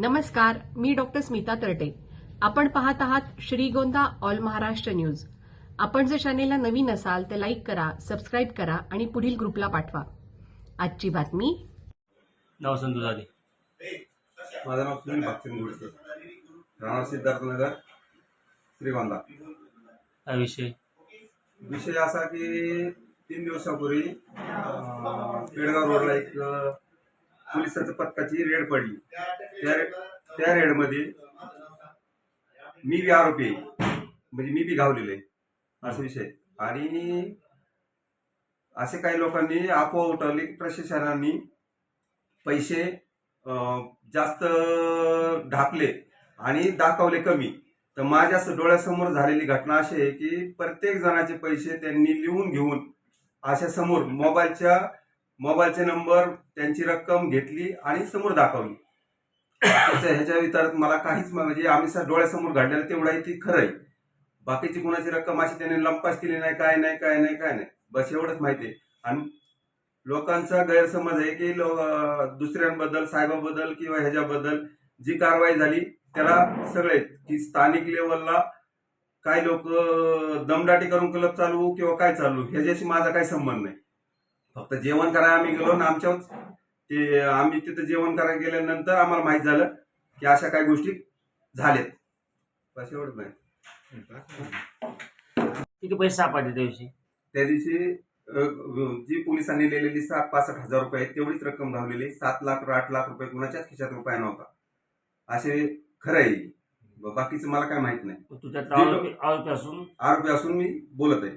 नमस्कार मी डॉक्टर स्मिता तरटे. आपण पाहत आहात श्रीगोंदा ऑल महाराष्ट्र न्यूज. आपण जर चॅनेलला नवीन असाल तर लाईक करा सबस्क्राईब करा आणि पुढील ग्रुपला पाठवा. आजची बातमी? नाव माझं नाव सुनील भागचंद गुडसे. राहणार सिद्धार्थनगर श्रीगोंदा. हा विषय? विषय असा की तीन दिवसापूर्वी पेडगाव रोडला एक पोलिसाच्या पथकाची रेड पडली. त्या त्या रेडमध्ये मी बी आरोपी म्हणजे मी बी गावलेलो आहे. असा विषय आणि असे काही लोकांनी अफवा उठवली प्रशासनाने पैसे जास्त ढाकले आणि दाखवले कमी. तर माझ्या डोळ्यासमोर झालेली घटना अशी आहे की प्रत्येक जणाचे पैसे त्यांनी लिहून घेऊन अशा समोर मोबाईलच्या मोबाईलचे नंबर त्यांची रक्कम घेतली आणि समोर दाखवली. त्याच्या ह्याच्या विचारात मला काहीच म्हणजे आम्ही सर डोळ्यासमोर घडलेलं तेवढाही ती खरं आहे. बाकीची कुणाची रक्कम अशी त्याने लंपास केली नाही काय नाही काय नाही काय नाही. बस एवढंच माहिती आहे. आणि लोकांचा गैरसमज आहे की लो- दुसऱ्यांबद्दल साहेबाबद्दल किंवा ह्याच्याबद्दल जी कारवाई झाली त्याला सगळे की स्थानिक लेवलला काही लोक दमदाटी करून क्लब चालू किंवा काय चालू ह्याच्याशी माझा काही संबंध नाही. फक्त जेवण करायला आम्ही गेलो ना आमच्या ते आम्ही तिथं जेवण करायला गेल्यानंतर आम्हाला माहीत झालं की अशा काही गोष्टी झाल्यात. बस एवढंच नाही. किती पैसे सापडले त्या दिवशी? त्या दिवशी जी पोलिसांनी लिहिलेली सात पासष्ट हजार रुपये तेवढीच रक्कम धावलेली सात लाख आठ लाख रुपये कुणाच्याच खिशात रुपया नव्हता. असे खरं आहे. बाकीचं मला काय माहीत नाही. आरोपी असून? आरोपी असून मी बोलत आहे